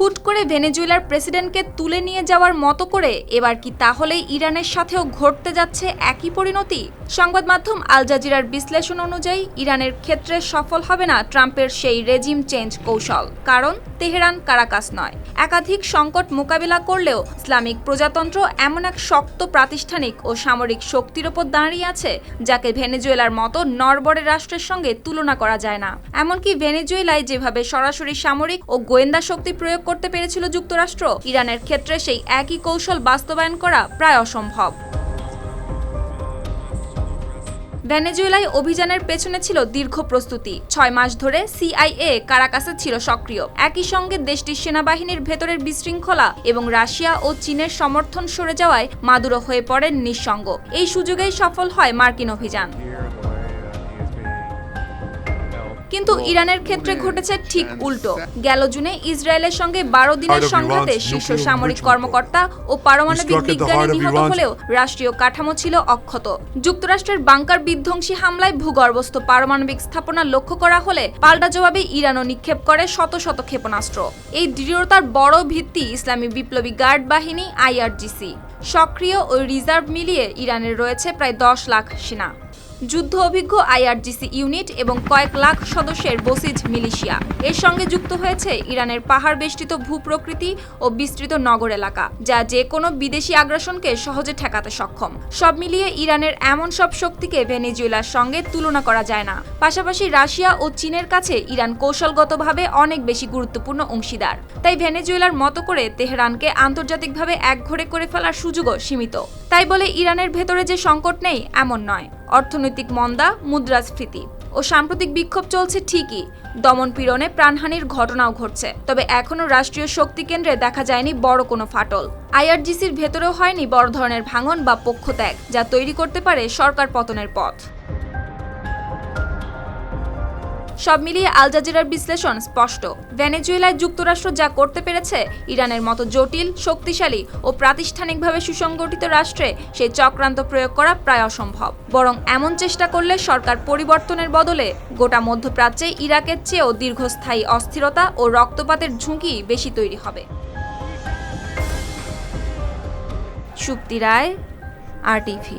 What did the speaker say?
হুট করে ভেনেজুয়েলার প্রেসিডেন্টকে তুলে নিয়ে যাওয়ার মতো করে এবার কি তাহলেই ইরানের সাথেও ঘটতে যাচ্ছে একই পরিণতি? সংবাদ মাধ্যম আল জাজিরার বিশ্লেষণ অনুযায়ী, ইরানের ক্ষেত্রে সফল হবে না ট্রাম্পের সেই রেজিম চেঞ্জ কৌশল, কারণ তেহরান কারাকাস নয়। একাধিক সংকট মোকাবিলা করলেও ইসলামিক প্রজাতন্ত্র এমন এক শক্ত প্রাতিষ্ঠানিক ও সামরিক শক্তির ওপর দাঁড়িয়ে আছে, যাকে ভেনেজুয়েলার মতো নরবরে রাষ্ট্রের সঙ্গে তুলনা করা যায় না। এমনকি ভেনেজুয়েলায় যেভাবে সরাসরি সামরিক ও গোয়েন্দা শক্তি প্রয়োগ করতে পেরেছিল যুক্তরাষ্ট্র। ইরানের ক্ষেত্রে সেই একই কৌশল বাস্তবায়ন করা প্রায় অসম্ভব। ভেনেজুয়েলায় অভিযানের পেছনে ছিল দীর্ঘ প্রস্তুতি। ছয় মাস ধরে সিআইএ কারাকাসে ছিল সক্রিয়। একই সঙ্গে দেশটির সেনাবাহিনীর ভেতরের বিশৃঙ্খলা এবং রাশিয়া ও চীনের সমর্থন সরে যাওয়ায় মাদুরো হয়ে পড়েন নিঃসঙ্গ। এই সুযোগেই সফল হয় মার্কিন অভিযান। কিন্তু ইরানের ক্ষেত্রে ঘটেছে ঠিক উল্টো। গেল জুনে ইসরায়েলের সঙ্গে বারো দিনের সংঘাতে শীর্ষ সামরিক কর্মকর্তা ও পারমাণবিক বিজ্ঞানী নিহত হলেও রাষ্ট্রীয় কাঠামো ছিল অক্ষত। যুক্তরাষ্ট্রের বাংকার বিধ্বংসী হামলায় ভূগর্ভস্থ পারমাণবিক স্থাপনা লক্ষ্য করা হলে পাল্টা জবাবে ইরানও নিক্ষেপ করে শত শত ক্ষেপণাস্ত্র। এই দৃঢ়তার বড় ভিত্তি ইসলামী বিপ্লবী গার্ড বাহিনী আইআরজিসি। সক্রিয় ও রিজার্ভ মিলিয়ে ইরানের রয়েছে প্রায় দশ লাখ সেনা। যুদ্ধ অভিজ্ঞ আইআরজিসি ইউনিট এবং কয়েক লাখ সদস্যের বসিজ মিলিশিয়া। এর সঙ্গে যুক্ত হয়েছে ইরানের পাহাড় বেষ্টিত ভূপ্রকৃতি ও বিস্তৃত নগর এলাকা, যা যে কোনো বিদেশি আগ্রাসনকে সহজে ঠেকাতে সক্ষম। সব মিলিয়ে ইরানের এমন সব শক্তিকে ভেনেজুয়েলার সঙ্গে তুলনা করা যায় না। পাশাপাশি রাশিয়া ও চীনের কাছে ইরান কৌশলগতভাবে অনেক বেশি গুরুত্বপূর্ণ অংশীদার। তাই ভেনেজুয়েলার মতো করে তেহরানকে আন্তর্জাতিকভাবে একঘরে করে ফেলার সুযোগও সীমিত। তাই বলে ইরানের ভেতরে যে সংকট নেই, এমন নয়। অর্থনৈতিক মন্দা, মুদ্রাস্ফীতি ও সাম্প্রতিক বিক্ষোভ চলছে ঠিকই। দমন পীড়নে প্রাণহানির ঘটনাও ঘটছে। তবে এখনও রাষ্ট্রীয় শক্তি কেন্দ্রে দেখা যায়নি বড় কোনো ফাটল। আইআরজিসির ভেতরেও হয়নি বড় ধরনের ভাঙন বা পক্ষত্যাগ, যা তৈরি করতে পারে সরকার পতনের পথ। সব মিলিয়ে আল জাজিরার বিশ্লেষণ স্পষ্ট। ভেনেজুয়েলায় যুক্তরাষ্ট্র যা করতে পেরেছে, ইরানের মতো জটিল, শক্তিশালী ও প্রাতিষ্ঠানিকভাবে সুসংগঠিত রাষ্ট্রে সেই চক্রান্ত প্রয়োগ করা প্রায় অসম্ভব। বরং এমন চেষ্টা করলে সরকার পরিবর্তনের বদলে গোটা মধ্যপ্রাচ্যে ইরাকের চেয়েও দীর্ঘস্থায়ী অস্থিরতা ও রক্তপাতের ঝুঁকি বেশি তৈরি হবে। সুপ্তি রায়, আর টিভি